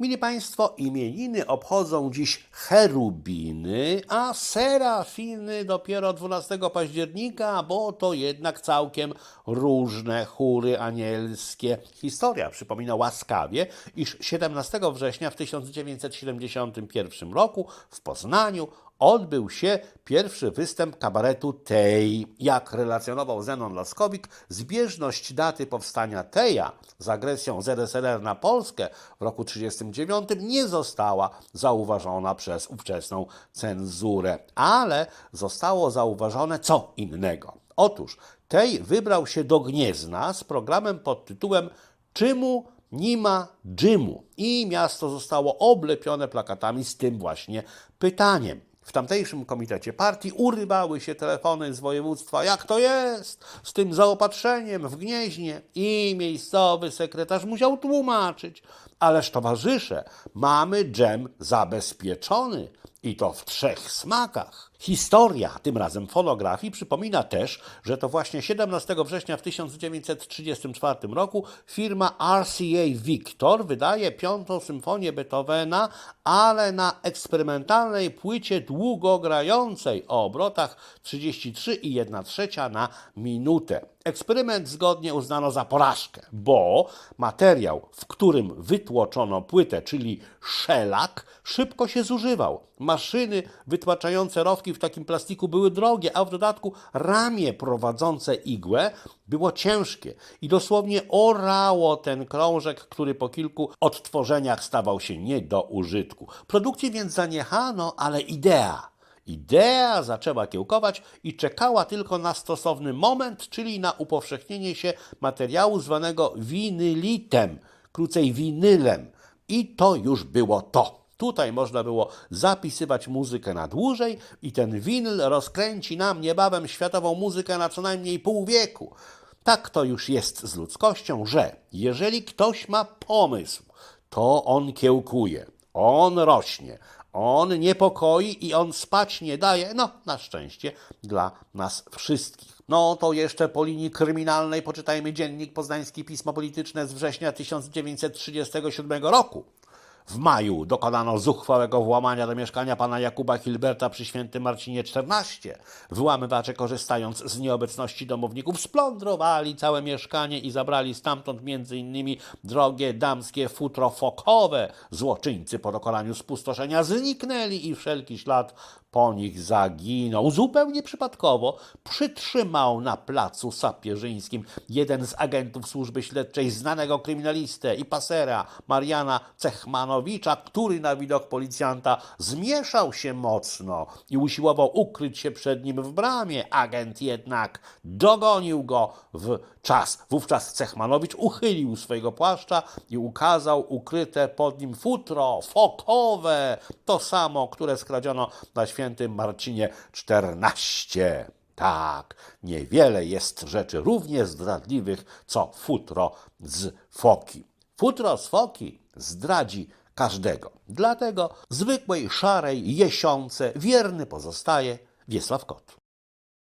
Mili Państwo, imieniny obchodzą dziś cherubiny, a serafiny dopiero 12 października, bo to jednak całkiem różne chóry anielskie. Historia przypomina łaskawie, iż 17 września w 1971 roku w Poznaniu odbył się pierwszy występ kabaretu Tej. Jak relacjonował Zenon Laskowik, zbieżność daty powstania Teja z agresją ZSRR na Polskę w roku 1939 nie została zauważona przez ówczesną cenzurę, ale zostało zauważone co innego. Otóż Tej wybrał się do Gniezna z programem pod tytułem Czymu nie ma dżymu i miasto zostało oblepione plakatami z tym właśnie pytaniem. W tamtejszym komitecie partii urywały się telefony z województwa, jak to jest z tym zaopatrzeniem w Gnieźnie i miejscowy sekretarz musiał tłumaczyć. Ależ towarzysze, mamy dżem zabezpieczony i to w trzech smakach. Historia, tym razem fonografii, przypomina też, że to właśnie 17 września w 1934 roku firma RCA Victor wydaje piątą symfonię Beethovena, ale na eksperymentalnej płycie długogrającej o obrotach 33,1 trzecia na minutę. Eksperyment zgodnie uznano za porażkę, bo materiał, w którym wytłoczono płytę, czyli szelak, szybko się zużywał. Maszyny wytłaczające rowki w takim plastiku były drogie, a w dodatku ramię prowadzące igłę było ciężkie i dosłownie orało ten krążek, który po kilku odtworzeniach stawał się nie do użytku. Produkcji więc zaniechano, ale idea Idea zaczęła kiełkować i czekała tylko na stosowny moment, czyli na upowszechnienie się materiału zwanego winylitem, krócej winylem. I to już było to. Tutaj można było zapisywać muzykę na dłużej i ten winyl rozkręci nam niebawem światową muzykę na co najmniej pół wieku. Tak to już jest z ludzkością, że jeżeli ktoś ma pomysł, to on kiełkuje, on rośnie, on niepokoi i on spać nie daje, no na szczęście dla nas wszystkich. No to jeszcze po linii kryminalnej poczytajmy dziennik Poznański Pismo Polityczne z września 1937 roku. W maju dokonano zuchwałego włamania do mieszkania pana Jakuba Hilberta przy Świętym Marcinie 14. Wyłamywacze, korzystając z nieobecności domowników, splądrowali całe mieszkanie i zabrali stamtąd innymi drogie damskie futro fokowe. Złoczyńcy po dokonaniu spustoszenia zniknęli i wszelki ślad po nich zaginął. Zupełnie przypadkowo przytrzymał na placu sapieżyńskim jeden z agentów służby śledczej znanego kryminalistę i pasera Mariana Cechmanowicza, który na widok policjanta zmieszał się mocno i usiłował ukryć się przed nim w bramie. Agent jednak dogonił go w czas. Wówczas Cechmanowicz uchylił swojego płaszcza i ukazał ukryte pod nim futro fokowe, to samo, które skradziono na świętym Marcinie 14. Tak, niewiele jest rzeczy równie zdradliwych, co futro z foki. Futro z foki zdradzi każdego. Dlatego zwykłej, szarej jesiące wierny pozostaje Wiesław Kot.